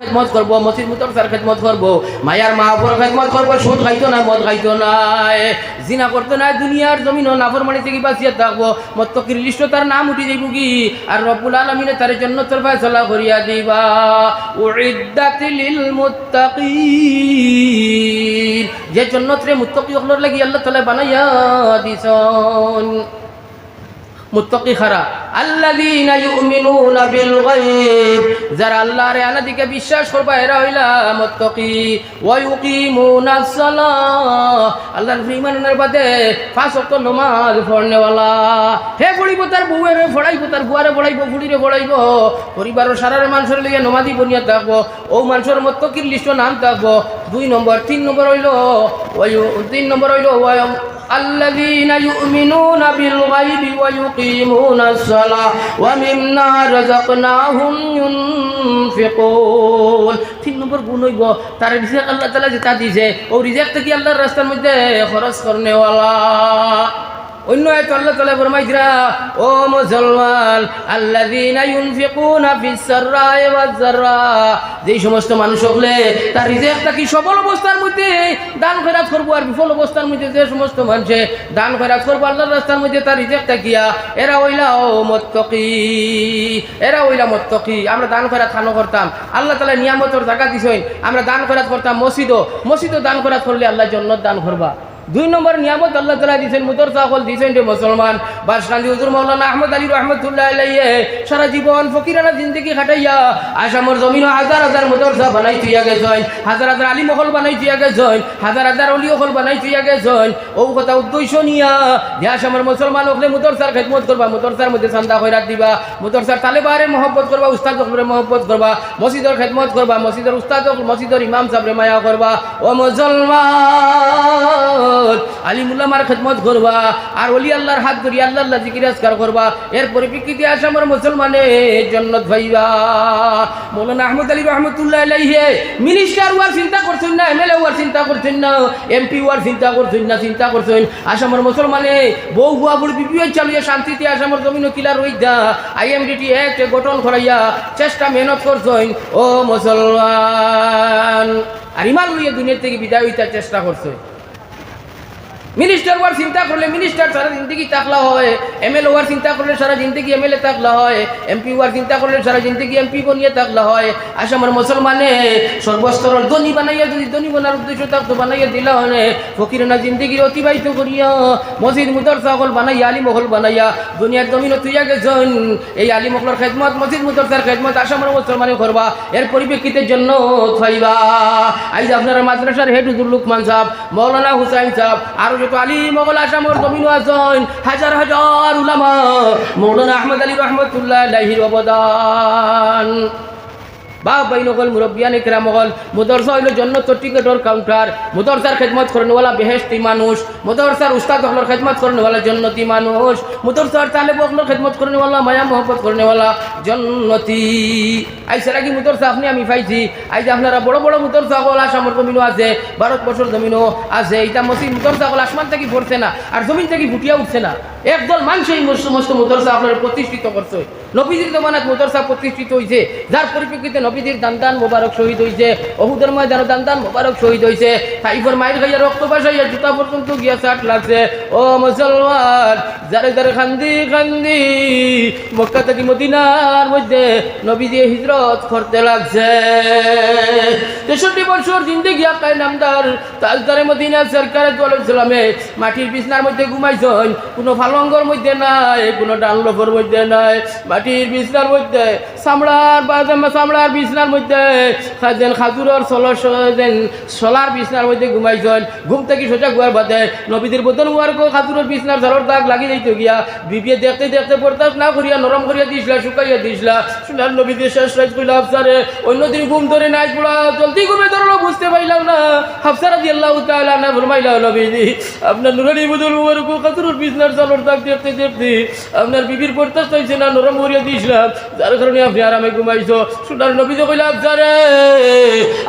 খেদমত করব, মসজিদ মুতর স্যার খেদমত করব। মায়ার মা বড় খেদমত করব, সুদ খাইতো না, মদ খাইতো না। জিনা করতো না, দুনিয়ার জমিন নাফর মানি থেকে বাঁচিয়ে থাকব। মত্তকির লিস্ট তার নাম উঠি যাইব কি? আর রব্বুল আলমিনে তার জন্য তোর ফয়সলা করিয়া দিবা। উইদ্দাত লিল মুত্তাকিন। যে জন্য রে মুত্তাকি হলোর লাগি আল্লাহ তাআলা বানাইয়া দিছন। মুত্তাকি খারা। আল্লাযীনা ইউমিনুনা বিল গায়ব যারা আল্লাহর আনাদিকে বিশ্বাস করবা, এরা হইলা মুত্তাকি। ওয়া ইউকিমুনাস সালাহ। আল্লাহর ফরমানের বাদে পাঁচ ওয়াক্ত নামাজ পড়নেওয়ালা। হে পড়িব তার বউয়ে পড়াইব তার বুয়ারে পড়াইব ফুড়িরে পড়াইব পরিবারের সারার মানুষের লিগে নমাজি বনিয়া থাকব ও মানুষের মুত্তাকির লিস্ট নাম থাকব দুই নম্বর, তিন নম্বর হইল ওই তিন নম্বর হইল, ওয়া الذين يؤمنون بالغيب ويقيمون الصلاة ومما رزقناهم ينفقون তিন নম্বর গুণ হইব, তার রিজাক আল্লাহ তালা যেটা দিছে ও রিজাক কি আল্লাহর রাস্তার মধ্যে খরচ করনেওয়ালা। অন্য এক আল্লাহ তালা ফরমাই দিরা, ও মুসলমান, আল্লাযীনা ইউনফিকুনা ফিস যেই সমস্ত মানুষ হলে তার রিজেকটা কি সবল অবস্থার মধ্যে? দান খয়রাত করব আর বিফল অবস্থার মধ্যে যে সমস্ত মানুষে দান খয়রাত করব আল্লাহর রাস্তার মধ্যে তার রিজেকটা কিয়া এরা হইলা ও মত্তকি এরা হইলা মত্তকি আমরা দান খয়রাত খানো করতাম? আল্লাহ তালা নিয়ামতর জায়গা দিছেন। আমরা দান খয়রাত করতাম মসজিদও। মসজিদও দান খয়রাত করলে আল্লাহ জন্নত দান করবা। দুই নম্বর নিয়ামত আল্লাহ তালা দিয়েছেন, মুদর সাহল দিয়েছেন রে মুসলমান। বাসকান্দি হুজুর মৌলানা আহমদ আলী রহমতুল্লাহ আলাইয়ে সারা জীবন ফকিরানা জিন্দগি খাটাইয়া আসামর জমিন হাজার হাজার মুদর সাহ বানাই থুইয়া গেছেন হাজার হাজার আলী মহল বানাই থুইয়া গেছেন হাজার হাজার অলি মহল বানাই থুইয়া গেছেন ও কথা উদ্দেশ্য নিয়া যে আসামর মুসলমান হকলে মুদর সার খেদমত করবা, মুদর সার মধ্যে চান্দা খয়রাত দিবা, মুদর সার তালেবারে মহব্বত করবা, উস্তাদ হকলে মহব্বত করবা, মসজিদর খেদমত করবা, মসজিদর উস্তাদ হক, মসজিদর ইমাম সাহেবরে মায়া করবা। ও মুসলমান! আলিমুল্লামার খেদমত করবা, আর অলি আল্লাহর হাত ধরি আল্লাহ আল্লাহ করবা। এর পরিপ্রেক্ষিতে আসামের মুসলমানের জন্নত ভাইবা মৌলানা আহমদ আলী রহমতুল্লাহ মিনিস্টার ওয়ার চিন্তা করছেন না এমএলএ ওয়ার চিন্তা করছেন না এমপি ওয়ার চিন্তা করছেন না, চিন্তা করছেন। আসামের মুসলমানে, বউ বুয়া বুড়ি বিপিও চালিয়ে শান্তিতে আসামের জমিন কিলা রইদা। আইএমডিটি এক গঠন করাইয়া চেষ্টা মেহনত করছেন। ও মুসলমান, আর ইমান লইয়া দুনিয়ার থেকে বিদায় হইতার চেষ্টা করছে। মিনিস্টার ওয়ার চিন্তা করলে মিনিস্টার সারা জিন্দগি তাকলা হয়। এমএলএ ওয়ার চিন্তা করলে সারা জিন্দগি এমএলএ তাকলা হয়। এমপি ওয়ার চিন্তা করলে সারা জিন্দগি এমপি বনিয়ে তাকলা হয়। আসামের মুসলমানে সর্বস্তরের ধনী বানাইয়া যদি ধনী বানার উদ্দেশ্য থাকতো, বানাইয়া দিলা হয় ফকির না জিন্দগি অতিবাহিত করিয়া, মসজিদ মুদর সাহল বানাইয়া, আলী মহল বানাইয়া, দুনিয়ার জমিন তুইয়া গেছেন। এই আলী মহলের খেদমত, মসজিদ মুদর খেদমত আসামের মুসলমানে করবা এর পরিপ্রেক্ষিতের জন্য থাইবা। আইজ আপনারা মাদ্রাসার হেড হুজুর লুকমান সাহেব, মৌলানা হুসাইন সাহেব, আরও আসামর জমিন মৌলানা আহমদ আলী রহমতুল্লাহ অবদান। বা বাইনকল মুরব্বিয়ান একরা মগল মুদরসা হইল জন্নত টিকেটর কাউন্টার মুদরসার খেদমত করেনওয়ালা বেহেস্তি মানুষ, মুদরসার উস্তাদ হকলর খেদমত করেনওয়ালা জন্নতি মানুষ, মুদরসার তালেব হকলর খেদমত করেনওয়ালা মায়া মোহব্বত করেনওয়ালা জন্নতি। আই সেরা কি মুদরসা আপনি আমি পাইছি। আই যে আপনারা বড় বড় মুদরসা হল আসামর জমিনও আছে ভারতবর্ষর জমিনও আছে। এটা মসজিদ মুদরসা হল আসমান থেকে পড়ছে না, আর জমিন থেকে ফুটিয়া উঠছে না। একদল মানুষ এই সমস্ত মুদরসা আপনার প্রতিষ্ঠিত করছে। নবীজির জমানাত মুদরসা প্রতিষ্ঠিত হয়েছে যার পরিপ্রেক্ষিতে নবীজির দান্দান মোবারক শহীদ হয়েছে অহুদের ময়দান দান্দান মোবারক শহীদ হয়েছে তাইফর মায়ের খাইয়া রক্ত পাশাইয়া জুতা পর্যন্ত গিয়া চাট লাগছে। ও মুসলমান, যারে যারে খান্দি খান্দি, মক্কা থেকে মদিনার মধ্যে নবীজি হিজরত করতে লাগছে। তেষট্টি বছর জিন্দগি আকায় নামদার, তাজদারে মদিনা সরকারের সালামে মাটির বিছনার মধ্যে ঘুমাইছেন। কোনো ফালঙ্গর মধ্যে নাই, কোনো ডানলফর মধ্যে নাই, মাটির বিছনার মধ্যে, চামড়ার চামড়ার বিছনার মধ্যে। যেন খাজুরের সলর যেন সলার বিছনার মধ্যে ঘুমাইছেন ঘুম থেকে সোজা গুয়ার বাদে নবীদের বদন গুয়ার গো খাজুরের বিছনার ঝালর দাগ লাগি যাইতে গিয়া, বিবিয়ে দেখতে দেখতে পড়তাস না করিয়া নরম করিয়া দিসলা, শুকাইয়া দিসলা। সোনার নবীদের শেষ রাজ কইলা, হাফসারে, অন্যদিন ঘুম ধরে নাই পড়া জলদি ঘুমে ধরলো, বুঝতে পাইলাম না। হাফসারা দিয়ে আল্লাহ না ফরমাইলা, নবীজি, আপনার নুরানি বদল গো খাজুরের বিছনার ঝালর দাগ দেখতে দেখতে, আপনার বিবির পড়তাস চাইছে না, নরম করিয়া যার আপনি আরামে ঘুমাইছো। সোনার নবীজি কইলা হাফসারে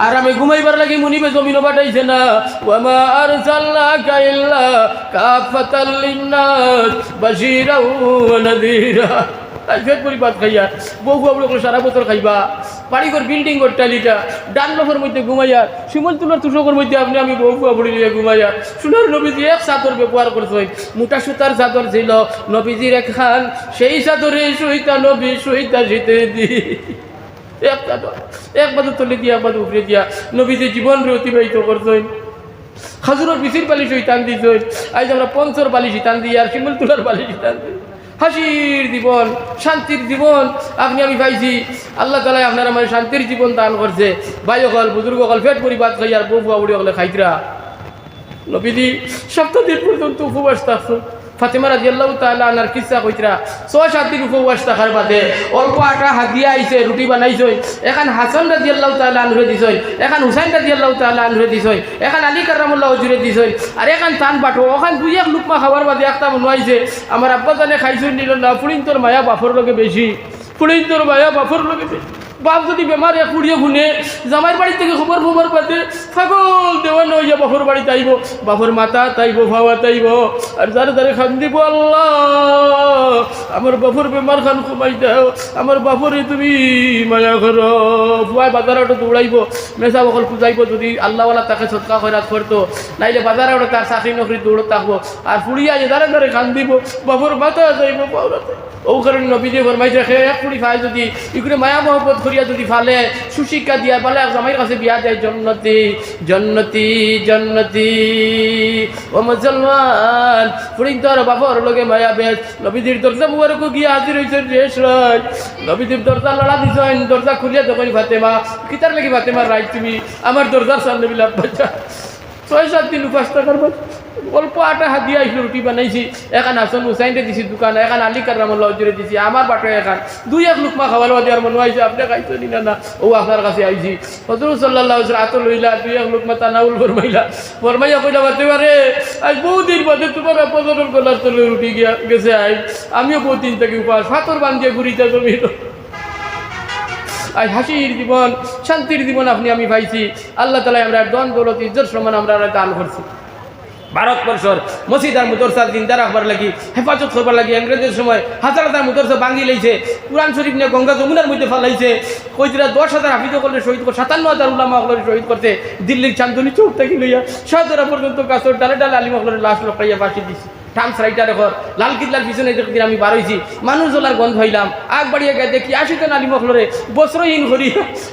আরামে ঘুমাইবার লাগি মুনিবে না। ওয়ামা নাযীরা ফেট পরিবাদ খাইয়া বউ বাবু সারা বছর খাইবা। বাড়িঘর বিল্ডিং অট্টালিকা ডানলফের মধ্যে ঘুমাইয়া, শিমল তুলার তুষকের মধ্যে আপনি আমি বউ বাবুড়ি নিয়ে ঘুমাইয়া, সোনার নবীজি এক চাদর ব্যবহার করছেন মোটা সুতার চাদর ছিল, নবীজির এক খান, সেই চাদরে সইতা নবী সইতা জিতে দি। এক চাদর, এক বাদু তলে দিয়া, এক বাদু উপরে দিয়া, নবীজি জীবন অতিবাহিত করছেন খাজুরের বিচির বালিশ টান দিছেন আজ আমরা পঞ্চর বালিশ টান দিই আর শিমুল তুলার বালিশ টান দিই। হাসির জীবন, শান্তির জীবন। আপনি, আমি পাইছি আল্লাহ তালাই আপনার আমার শান্তির জীবন দান করছে। ভাই অকল, বুজুর্গ অকল, ফেট পরিবার খাই আর বউ বুড়ি অকলে খাইতরা। নবীদি সপ্তাহ দিন পর্যন্ত উপবাস থাকতো ফাতেমা রাজি আল্লাহ তাআলা আনার কিসা কইতরা ছয় সাত দিন উপবাস থাকার বাদে অল্প আটা হাতিয়া আইছে, রুটি বানাইছে এখন হাসান রাজি আল্লাহ তাআলা আনরে দিছে এখন হুসাইন রাজি আল্লাহ তাআলা আনরে দিছে এখন আলী কারামুল্লাহ হজুরে দিছে আর এখন তান বাটো, ওখান দুই এক লুকমা খাবার বাদে একটা মনোয়াইছে আমার আব্বা জানে খাইছে নিল না ফুড়িন তোর মায়া বাফর লগে বেশি ফুড়িন তোর মায়া বাফর লগে বেশি। বাপ যদি বেমার কুড়িয়ে গুনে জামাইয়ের বাড়ি থেকে খবর খবর পাতে, পাগল দেওয়ান হইয়া বাপর বাড়ি তাইব বাপর মাথা তাইব ভাবা তাইব। আর যারে যারে খান দিব আল্লাহ। আমার বাপর বেমার খান কমাই দাও। আমার বাপরে তুমি মায়া করো। ফুয়াই বাজারটা দৌড়াইব। মেসা বকল পূজাইব যদি। আল্লাহওয়ালা তাকে সৎকা খয়রাত করতো। নাইলে বাজারে তার চাকরি নকরি দৌড় থাকব আর ফুড়িয়া যে দাঁড়ে দাঁড়ে খান দিব, বাপর মাথা যাইব ও কারণে নবীজি ফরমাইছে এক কুড়ি ফাই যদি ইগুলো মায়া মহব্বত করিয়া যদি ফালে, সুশিক্ষা দিয়া বলে, জামাইয়ের কাছে বিয়া দেয়, জন্নতি জন্নতি জন্নতি। ও মুসলমান ফুড়িন তোর বাপর লগে মায়া বেশ। নবীজির দরজা মুবারক গিয়া হাজির হয়েছেন রেশ রাজ নবীজির দরজা লড়া দিছেন, দরজা খুলিয়া তখন ফাতেমা। কিতার লাগি ফাতেমার রাইট তুমি? আমার দরজার সামনে বিলাপ বাচ্চা ছয় সাত দিন উপাস থাকার পর অল্প আটা হাত দিয়ে আসলো রুটি বানাইছি। এখন হাসন হুসাইনরে দিছি দোকান, এখন আলী কারামুল্লাহ হজুরে দিছি আমার বাটো এখন। দুই এক লুকমা খাবার বাদে আর মনে হয়েছে আপনি খাইছো নি না ও আপনার কাছে আইছি হজুর সাল্লাহ আত লইলা, দুই এক লুকমা তানাউল ফরমাইলা ফরমাইয়া কইলা, বাতে পারে আজ বহুদিন বাদে তোমার আপজনের গলার তলে রুটি গিয়া গেছে আই। আমিও বহুদিন থেকে উপাস ফাতর বান্ধিয়ে ঘুরিতে জমি আজ হাসির জীবন শান্তির জীবন আপনি আমি পাইছি। আল্লাহ তালা আমরা দন দৌলত ইজ্জত সমান আমরা দান করছি ভারতবর্ষর মসজিদ আর মুদরসা চিন্তা রাখবার লাগি, হেফাজত করবার লাগি ইংরেজের সময় হাজার হাজার মুদরসা ভাঙি লাইছে, কোরআন শরীফ নিয়ে গঙ্গা যমুনার মধ্যে ফালাইছে কইতরা দশ হাজার হাফিজ করলে শহীদ করে সাতান্ন হাজার উলামা হকলের শহীদ করছে, দিল্লির চান্দনী চৌক থেকে লইয়া সাহায্য পর্যন্ত গাছের ডালে ডালে আলিম হকলের লাশ লকাইয়া ফাঁসি দিছি। টার্মস রাইটার ঘর, লাল কিল্লার পিছনে দেখদিন আমি বারইছি মানুষ জলার গন্ধ হইলাম। আগ বাড়িয়ে গিয়ে দেখি আসিতেন আলিম হকলরে বস্ত্রহীন করি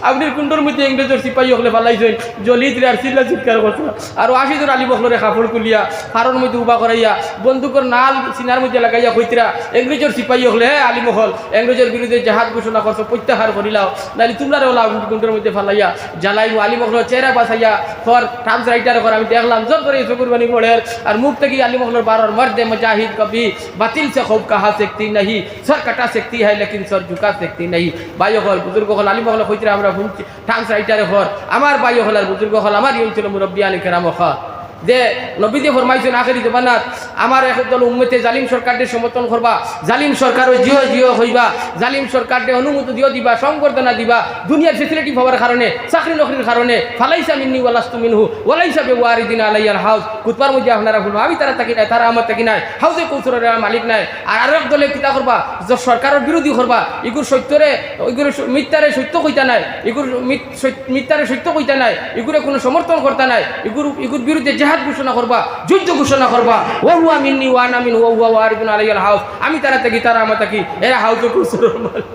আপনার কুণ্ডর মধ্যে ইংরেজের সিপাহী হকলে ফালাইছেন জলিত আর চিল্লা চিৎকার করছে। আর আসিতেন আলিম হকলরে কাপড় কুলিয়া, ফারোর মধ্যে উবা করাইয়া, বন্দুকের নাল সিনার মধ্যে লাগাইয়া কইতরা ইংরেজের সিপাহী হকলে হ্যাঁ আলিম হল ইংরেজের বিরুদ্ধে জাহাজ ঘোষণা করছ, প্রত্যাহার করিলাও নাহলে তোমরা ওলা কুণ্ডের মধ্যে ফালাইয়া, জ্বালাইবো আলিম হকল চেহারা বাসাইয়া ফর টার্মস রাইটার ঘর, আমি দেখলাম, জোর করে চকুরবানি পড়ে আর মুখ থেকে আলিম হকলের বারর मर्द मुजाहिद कभी बातिल से खूब कहा सकती नहीं सर कटा सकती है लेकिन सर झुका सकती नहीं বায়ু হল বুজুর্গ হল আলিম হল হইতে আমরা শুনছি টাংস রাইটারে হল আমার বায়ু হল আর বুজুর্গ হল আমার ইয়ে ছিল মুরব্বী আলী কেরাম হল যে নবীদে ফরমাইছেন, আখেরি দেবানাথ আমার একদল উম্মতে জালিম সরকারকে সমর্থন করবা, জালিম সরকার জিও জিও হইবা, জালিম সরকারকে অনুমতি দিও দিবা, সংবর্ধনা দিবা, দুনিয়ার ফেসিলিটি পাওয়ার কারণে, চাকরি নকরির কারণে, ফালাইসা মিন্নি ওয়ালাস্তু মিনহু, ওয়ালাইসা বেওয়ারিদিন আলাইয়াল হাউস কুতবার মধ্যে আপনারা বলব আমি তারা থাকি নাই, তারা আমার থাকি নাই হাউসে কৌশলের মালিক নাই, আর আরেক দলে কিতা করবা, যে সরকারের বিরোধী করবা, ইগুর সত্যরে, ইগুর মিথ্যারে সত্য কইতা নাই, ইগুর মিথ্যারে সত্য কইতা নাই, ইগুরে কোনো সমর্থন করতা নাই, ইগুর ইগুর বিরুদ্ধে জেহাদ ঘোষণা করবা, যুদ্ধ ঘোষণা করবা। ও হুয়া মিন্নি ওয়ান আমিন ও হুয়া ওয়ারিদুন আলাইয়াল হাউস। আমি তারা থাকি, তারা আমার থাকি, এরা হাউসে মালিক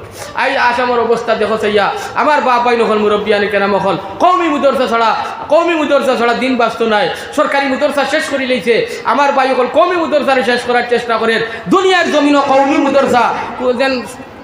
আই আসামের অবস্থা দেখো সাইয়া, আমার বাপাই নকল মুরব্বী আনি কেনা মকল কৌমি মুদরসা ছড়া কৌমি মুদরসা ছড়া দিন বাস্ত নাই। সরকারি মুদরসা শেষ করে লইছে। আমার বাই অকল কৌমি মুদরসারে শেষ করার চেষ্টা করেন। দুনিয়ার জমিন কৌমি মুদরসা। যেন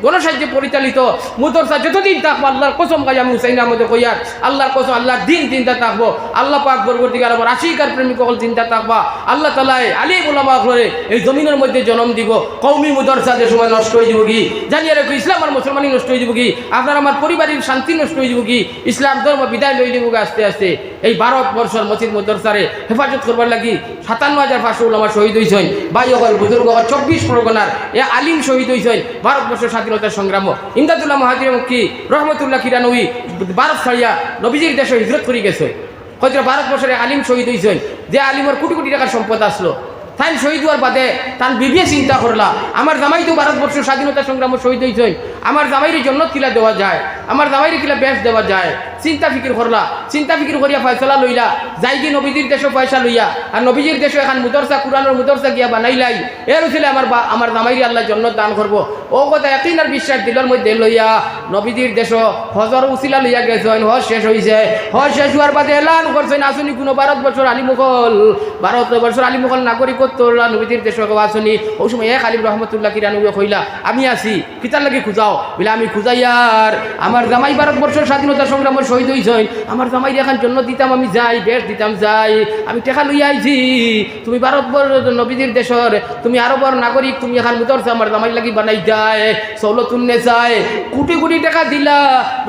গণসাহায্যে পরিচালিত মুদরসা যতদিন থাকব আল্লাহর কসম কাজ আমি হুসাইন আহমদে কইয়ার আল্লাহর কসম, আল্লাহর দিন চিন্তা থাকব। আল্লাহ পাক পরবর্তীকাল আমার আশিকার প্রেমিক সকল চিন্তা থাকবা। আল্লাহ তালায় আলী গোলামা করে এই জমিনের মধ্যে জন্ম দিব। কৌমি মুদরসা যে সময় নষ্ট হয়ে যাব কি? জানিয়ে রাখো, ইসলাম আর মুসলমানই নষ্ট হয়ে যাব কি? আপনার আমার পরিবারের শান্তি নষ্ট হয়ে যাব কি? ইসলাম ধর্ম বিদায় লই দিব আস্তে আস্তে? এই ভারতবর্ষের মসজিদ মুদরসারে হেফাজত করবার লাগি সাতান্ন হাজার পাঁচশো উলামা শহীদ হয়েছেন বাই বুজুর্গ চব্বিশ পরগনার এ আলিম শহীদ হয়েছেন ভারতবর্ষের স্বাধীনতার সংগ্রাম ইমদাদুল্লাহ মহাজির মুখী রহমতুল্লাহ কিরানবী ভারত ছাড়িয়া নবীজির দেশে হিজরত করে গেছে। হয়তো ভারতবর্ষের আলিম শহীদ হয়েছেন যে আলিমর কোটি কোটি টাকার সম্পদ আসলো। তাই শহীদ হওয়ার বাদে তার বিবিয়ে চিন্তা করলা। আমার জামাই তো ভারতবর্ষ স্বাধীনতা সংগ্রাম শহীদ হয়েছেন আমার জামাইরে জন্য কিলা দেওয়া যায়। আমার জামাইরে কিলা ব্যাস দেওয়া যায়। চিন্তা ফিকির করলা চিন্তা ফিকির করিয়া ফয়সলা লইলা যাই কি নবীজির দেশে পয়সা লইয়া আর নবীজির দেশে এখন মুদরসা কুরানোর মুদরসা গিয়া বানাইলাই এর ছিল আমার বা আমার জামাইরে আল্লাহ জন্য দান করব ও কথা একদিন আর বিশ্বাস দিলর মধ্যে লইয়া নবীজির দেশ হজর উসিলা লইয়া গেছেন হজ শেষ হয়েছে হজ শেষ হওয়ার বাদে এলান করছেন আসুনি কোনো ভারত বছর আলী মুঘল ভারত বছর আলী মুঘল নাগরিকত্ব নবীজির দেশ আসুনি ওই সময় এক আলিম রহমতুল্লাহ কিরানুবে কইলা, আমি আছি কিতার লাগে খুঁজাও? বলে, আমি খুঁজাই আর আমার জামাই ভারতবর্ষের স্বাধীনতা সংগ্রামের শহীদ হয়েছেন আমার জামাই এখন জন্য দিতাম, আমি যাই, বেশ দিতাম যাই। আমি টেকা লইয়া আইছি, তুমি ভারতবর্ষ নবীজির দেশর, তুমি আরবর নাগরিক, তুমি এখন মুদরসা আমার জামাই লাগি বানাই যায় সৌলতুন্নে যায় কোটি কোটি টাকা দিলা,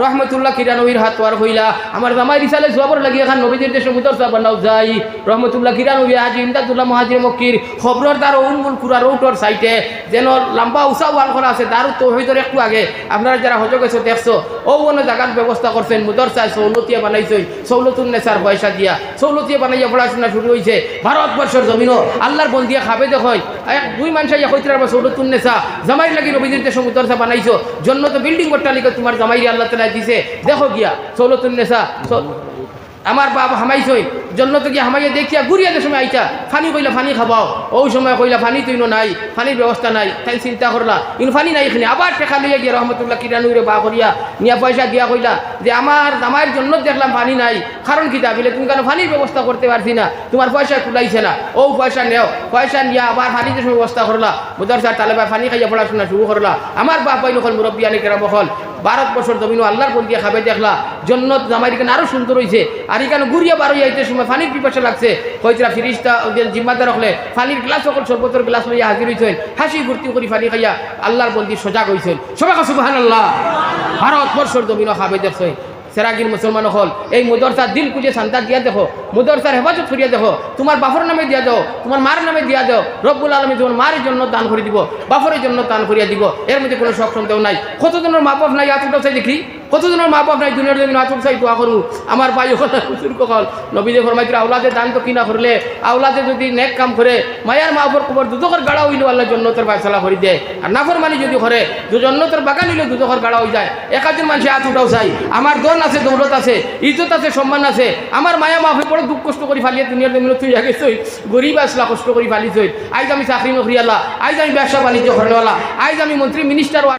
রহমতুল্লাহ কিরানবীর হাত ওয়ার হইলা। আমার জামাই রিসালে জবাবর লাগি এখন নবীজির দেশে মুদরসা বানাও যাই। রহমতুল্লাহ কিরানবী হাজি ইমদাদুল্লাহ মহাজির মক্কির খবরের দ্বার উনমুল কুরা রৌটর সাইটে, যেন লম্বা উষা ওয়াল করা আছে তার তো হয়তো একটু আগে। আপনারা যারা হজ গেছো, দেখছ ও অন্য জায়গার ব্যবস্থা করছেন মুদরসায় সৌলতিয়া বানাইছে। সৌলতুন নেশার পয়সা দিয়া। সৌলতিয়া বানাইয়া পড়াশোনা শুরু হয়েছে ভারতবর্ষের জমিনও। আল্লাহর বন্দিয়া খাবে দেখুন এক, দুই মানুষ ইয়া কইতে পারবা, সৌলতুন নেশা জামাই লাগি রবীন্দ্র দেশ মুদরসা বানাইছো, জন্য তো বিল্ডিং অট্টালিকা তোমার জামাই আল্লাহ তালা দিছে। দেখো গিয়া, সৌলতুন নেশা সৌ- আমার বাপ হামাইছই। জন্য তো গিয়ে হামাইয়া দেখিয়া ঘুরিয়া যে সময় আইতা, ফানি কইলা ফানি খাবাও। ওই সময় কইলা ফানি তুইনো নাই, ফানির ব্যবস্থা নাই, তাই চিন্তা করলা। ইন ফানি নাই এখানে, আবার টেকা লইয়া গিয়ে রহমতুল্লাহ কিরানুরে বা করিয়া, নিয়া পয়সা দিয়া কইলা যে আমার আমার জন্য দেখলাম পানি নাই। কারণ কি দাবিলে তুমি কেন ফানির ব্যবস্থা করতে পারছি না? তোমার পয়সা কুলাইছে না। ও পয়সা নেও, পয়সা নিয়া আবার ফানি যে সময় ব্যবস্থা করলা। মুদার স্যার তালেবা ফানি খাইয়া পড়াশোনা শুরু করলা। আমার বাপ পাইল হল মুরব্বী আনি কেরাম হল ভারত বছর জমিন আল্লাহর পর দিয়ে খাবে দেখলা। জন্নত জামাই এখানে আরও সুন্দর হয়েছে আর এখানে ঘুরিয়া বারো যাইতে সময় ফানির পিপাসা লাগছে। কইতরা ফিরিস্তা জিম্মাদার রাখলে ফানির গ্লাস সকল সর্বতর গ্লাস লইয়া হাজির হয়েছেন হাসি ভর্তি করি ফানি খাইয়া আল্লাহর বন্দি সজাগ হয়েছেন সবাই সুবাহান আল্লাহ ভারতবর্ষর জমিন খাবে দেখছেন। সেরাগির মুসলমান হল। এই মুদরসার দিল কুজে সান্তা দিয়া দেখো। মুদরসার হেফাজত করিয়া দেখো। তোমার বাফর নামে দিয়া দাও। তোমার মার নামে দিয়া দাও। রব্বুল আলমী তোমার মারের জন্য দান করে দিব। বাফরের জন্য দান করিয়া দিব। এর মধ্যে কোনো সক্ষম সন্দেহ নাই। কতজনের মা বাপ নাই চাই দেখি। কতজনের মা বাপ নাই দুনিয়ার জন্য আতুর চাই দোয়া করু আমার ভাই হুজুর কল নবীদে ফরমাইছিল আউলাদে দান তো কিনা করলে? আউলাদে যদি নেক কাম করে, মায়ার মা বাপর কবর দুদকর গাড়া হইলে, আল্লাহ জন্নতের ফায়সালা করে দেয় আর নাফর মানি যদি করে দু জন্নতের বাগান হইলে দুদকর গাড়া হয়ে যায়। একাজন মানুষে হাত উঠাও চাই। আমার দন আছে, দৌলত আছে, ইজ্জত আছে, সম্মান আছে। আমার মায়া মাফে পড়ে দুঃখ কষ্ট করে ফালিয়ে দুনিয়ার জন্য তুই আগে চই। গরিব আসলা কষ্ট করে ফালি চই। আইজ আমি চাকরি নকরি আল্লাহ। আইজ আমি ব্যবসা বাণিজ্য করেওয়ালা আইজ আমি মন্ত্রী মিনিস্টার